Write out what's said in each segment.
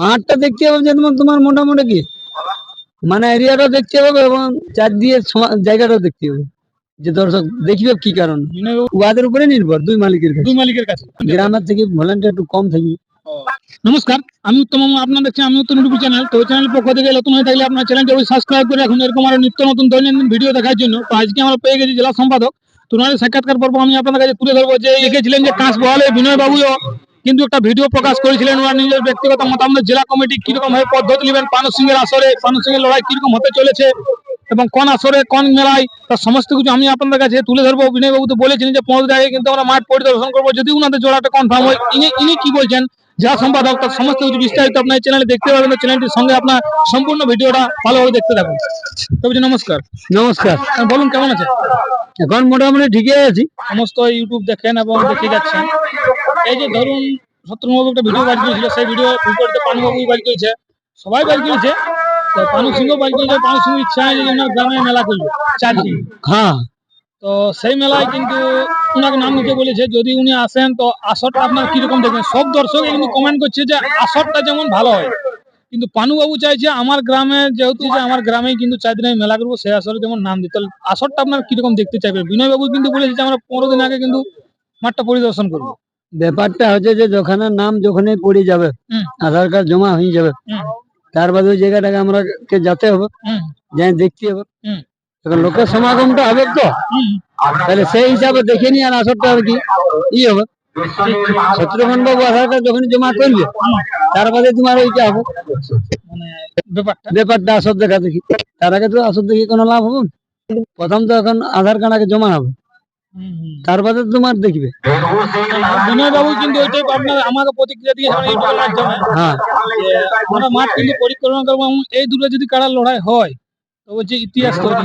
মাঠটা দেখতে হবে যেমন তোমার মোটামুটি কি? মানে এরিয়াটা দেখতে হবে এবং চার দিয়ে জায়গাটাও দেখতে হবে যে দর্শক দেখবে কি কারণ। উহাদের উপরে নির্ভর দুই মালিকের কাছে। দুই মালিকের কাছে। গ্রামের থেকে ভলেন্টিয়ার একটু কম থাকবে নমস্কার আমি উত্তম আপনার দেখছেন আমি উত্তম ইউটিউব চ্যানেল। তো চ্যানেল পক্ষ থেকে নতুন হয়ে থাকলে আপনার চ্যানেলটি অবশ্যই সাবস্ক্রাইব করে রাখুন। এরকম আরও নিত্য নতুন দৈনন্দিন ভিডিও দেখার জন্য। তো আজকে আমরা পেয়ে গেছি জেলা সম্পাদক। তো সাক্ষাৎকার পর্ব আমি আপনাদের কাছে তুলে ধরবো। যে লিখেছিলেন যে কাঁচ বহালে বিনয় বাবুও কিন্তু একটা ভিডিও প্রকাশ করেছিলেন ওনার নিজের ব্যক্তিগত মতামত জেলা কমিটি কীরকম ভাবে পদ্ধতি নেবেন পানু সিং এর আসরে পানু সিং এর লড়াই কীরকম হতে চলেছে এবং কোন আসরে কোন মেলায় তার সমস্ত কিছু আমি আপনাদের কাছে তুলে ধরবো। বিনয় বাবু তো বলেছেন যে পনেরো আগে কিন্তু আমরা মাঠ পরিদর্শন করব। যদি উনাদের জোড়াটা কনফার্ম হয় ইনি ইনি কি বলছেন? যা সম্পাদক তার সমস্ত কিছু বিস্তারিত আপনার চ্যানেলে দেখতে পাবেন। চ্যানেলটির সঙ্গে আপনার সম্পূর্ণ ভিডিওটা ভালোভাবে দেখতে থাকুন। তবে নমস্কার। নমস্কার। বলুন কেমন আছে এখন মোটামুটি ঠিকই আছি। সমস্ত ইউটিউব দেখেন এবং দেখে যাচ্ছেন। এই যে ধরুন শত্রুবাবু একটা ভিডিও বাড়ি করেছিল সেই ভিডিও বিপরীতে পানুবাবু বাড়ি করেছে সবাই বাড়ি করেছে তো পানু সিংহ বাড়ি করেছে পানু সিংহ ইচ্ছা হয় যে ওনার গ্রামে মেলা করবে চার হ্যাঁ। তো সেই মেলায় কিন্তু ওনাকে নাম নিতে বলেছে যদি উনি আসেন তো আসরটা আপনার কীরকম দেখবেন? সব দর্শক কিন্তু কমেন্ট করছে যে আসরটা যেমন ভালো হয়। কিন্তু পানুবাবু চাইছে আমার গ্রামে যেহেতু যে আমার গ্রামেই কিন্তু চার দিন আমি মেলা করব সেই আসরে যেমন নাম দিতে হবে। আসরটা আপনার কীরকম দেখতে চাইবেন? বিনয় বাবু কিন্তু বলেছে যে আমরা পনেরো দিন আগে কিন্তু মাঠটা পরিদর্শন করব। ব্যাপারটা হচ্ছে যে যখন নাম যখনই পড়ে যাবে আধার কার্ড জমা হয়ে যাবে। তার বাদে ওই জায়গাটাকে আমরা কে যেতে হবে যাই দেখতে হবে। তখন লোকের সমাগমটা হবে তো? তাহলে সেই হিসাবে দেখে নিয়ে আর আসরটা আর কি? ই হবে। শত্রুঘ্ন বাবু আধার কার্ড যখন জমা করবে তার বাদে তোমার ওইটা হবে। মানে ব্যাপারটা? আসর দেখা দেখি তার আগে তো আসর দেখি কোনো লাভ হবে না। প্রথম তো এখন আধার কার্ড আগে জমা হবে। তার বাদে তোমার দেখবে। বিনয় বাবু কিন্তু ওইটাই আপনার আমাকে প্রতিক্রিয়া দিয়েছেন ইউটিউবের মাধ্যমে হ্যাঁ। আমরা মাঠ কিন্তু পরিকল্পনা করব এই যদি কারার লড়াই হয় তো বলছে ইতিহাস তৈরি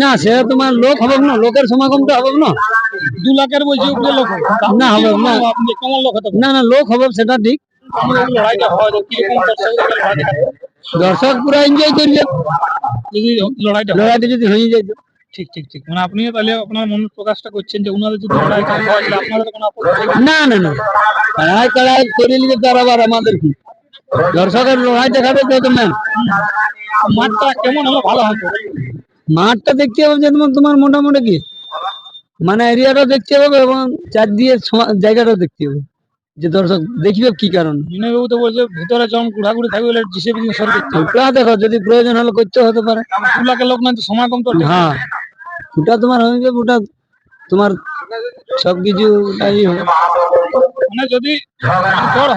না সে তোমার লোক হবে না লোকের সমাগমটা হবে না। দু লাখের বলছে উপরে লোক। না, হবে না। কেমন লোক না না লোক হবে সেটা ঠিক। লড়াইটা হয়? দর্শক পুরো এনজয় করবে। লড়াইটা লড়াইটা যদি হয়ে যায়। ঠিক ঠিক ঠিক। মানে আপনি তাহলে আপনার মন প্রকাশটা করছেন যে উনাদের যদি লড়াইটা হয় তাহলে আপনাদের কোনো না। না না লড়াই কড়াই করে নিলে তার আবার আমাদের কি? দর্শকের লড়াই দেখাবে তো তো ম্যাম। মাঠটা কেমন হলে? ভালো হতো মাঠটা দেখতে হবে যেমন তোমার তোমার মোটামুটি কি? মানে এরিয়াটা দেখতে হবে এবং চার দিয়ে জায়গাটাও দেখতে হবে। যে দর্শক দেখবে কি কারণ। বিনয় বাবু তো বলছে ভিতরে যখন ঘুরাঘুরি থাকবে বলে জিসিবি সর দেখতে হবে। দেখো যদি প্রয়োজন হলে করতে হতে পারে। লোক না সমাগম তো হ্যাঁ। ওটা তোমার হয়ে যাবে ওটা তোমার সবকিছু ওটাই হবে মানে যদি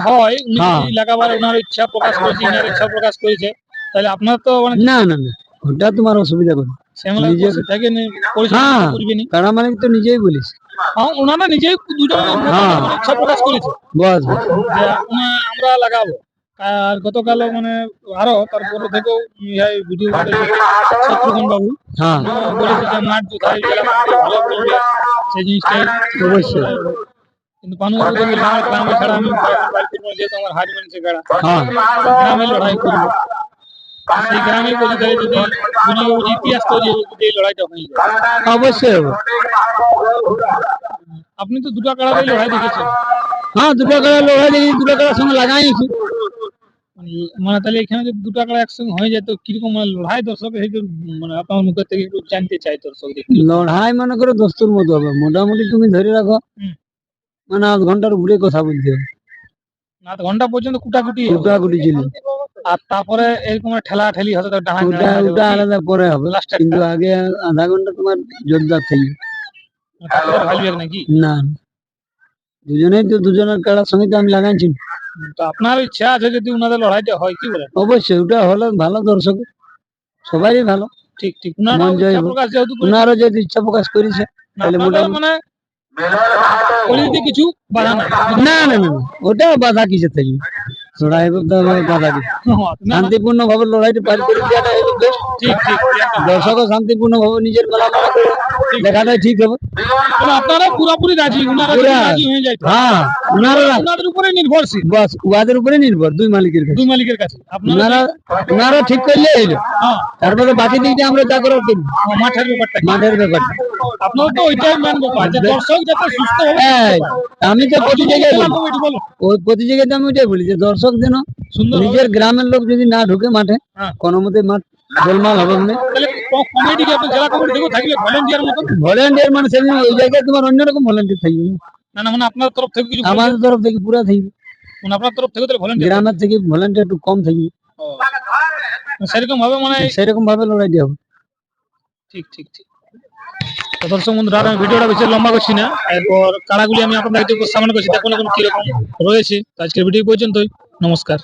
হয় হ্যাঁ। যদি লাগাবার ওনার ইচ্ছা প্রকাশ করেছে ওনার ইচ্ছা প্রকাশ করেছে তাহলে আপনার তো মানে না না না ওটা তোমার অসুবিধা করে হ্যাঁ। কারা মানে তো নিজেই বলিস হ্যাঁ ওনারা নিজেই দুটো। ইচ্ছা প্রকাশ করেছে আমরা লাগাবো আর গতকাল মানে আরও তারপরে থেকেও ভিডিও শত্রুঘ্ন বাবু হ্যাঁ। বলেছে যে মাঠ কোথায় ভালো করবে সেই জিনিসটাই অবশ্যই। কিন্তু পানু বাবু আমার গ্রামে ছাড়া আমি যেহেতু আমার হাড় মেনছে গাড়া হ্যাঁ। গ্রামে লড়াই করব। সেই গ্রামে বলি তাহলে যদি বিনয় ইতিহাস তৈরি হবে যদি এই লড়াইটা হয়ে। যায় অবশ্যই। আপনি তো দুটো কাড়ারই লড়াই দেখেছেন। হ্যাঁ দুটো কাড়া লড়াই দেখি দুটো কাড়ার সঙ্গে লাগাইছি মানে- তাহলে এখানে যদি দুটো কাড়া একসঙ্গে হয়ে যায় তো কীরকম মানে লড়াই দর্শক মানে আপনার মুখের থেকে একটু জানতে চাই দর্শক লড়াই মনে করো দস্তুর মতো হবে। মোটামুটি তুমি ধরে রাখো মানে আধ ঘণ্টার উপরে কথা বলতে হবে। আধ ঘণ্টা পর্যন্ত কুটাকুটি কুটাকুটি ছিল। আর তারপরে এরকম ঠেলা ঠেলি হতো তো ওটা ওটা আলাদা পরে হবে। কিন্তু আগে আধা ঘণ্টা তোমার জোরদার থাকবে নাকি? না। দুজনেই তো দুজনের কাড়ার সঙ্গে তো আমি লাগাইছি। আপনার ইচ্ছা আছে যদি ওনাদের লড়াইটা হয় কি বলে অবশ্যই ওটা হলে ভালো দর্শক সবাই ভালো। ঠিক ঠিক। ওনারও যদি ইচ্ছা প্রকাশ করেছে। তাহলে মানে কিছু বাধা না না না না, ওটা বাধা কিছু থাকবে লড়াই হ্যাঁ, শান্তিপূর্ণ ভাবে লড়াইটা পার করে দেওয়াটা হলো best। ঠিক ঠিক দর্শকও শান্তিপূর্ণ ভাবে নিজের করে দেখাটাই ঠিক হবে। আপনারা পুরোপুরি রাজি হয়ে যায় তো। হ্যাঁ ওনারা ওনাদের উপরে নির্ভরশীল। বাস উহাদের উপরে নির্ভর দুই মালিকের কাছে। দুই মালিকের কাছে। আপনারা ওনারা ওনারা ঠিক করলে হইল। হ্যাঁ, তারপরে বাকি দিকটা আমরা যা করার করব। মাঠের ব্যাপারটা মাঠের ব্যাপারটা। আপনারা তো ওইটাই মেন ব্যাপার যে দর্শক যাতে সুস্থ হবে আমি তো প্রতি জায়গায় বলি। ওই প্রতি জায়গাতে আমি ওইটাই বলি যে দর্শক যেন সুন্দর নিজের গ্রামের লোক যদি না ঢুকে মাঠে হ্যাঁ। কোনো মতে মাঠ গোলমাল হবে না। ভলেন্টিয়ার মানে সেদিন ওই জায়গায় তোমার অন্যরকম ভলেন্টিয়ার থাকবে। না না মানে আপনার তরফ থেকে কিছু আমাদের তরফ থেকে পুরা থাকবে। মানে আপনার তরফ থেকে তাহলে ভলেন্টিয়ার গ্রামের থেকে ভলেন্টিয়ার একটু কম থাকবে। সেরকম ভাবে মানে সেরকম ভাবে লড়াইটা হবে। ঠিক ঠিক ঠিক। তো দর্শক বন্ধুরা আমি ভিডিওটা বেশি লম্বা করছি না। এরপর কাড়াগুলি আমি আপনাদের উপস্থাপন করছি দেখুন এখন কীরকম রয়েছে। আজকের ভিডিও পর্যন্তই। নমস্কার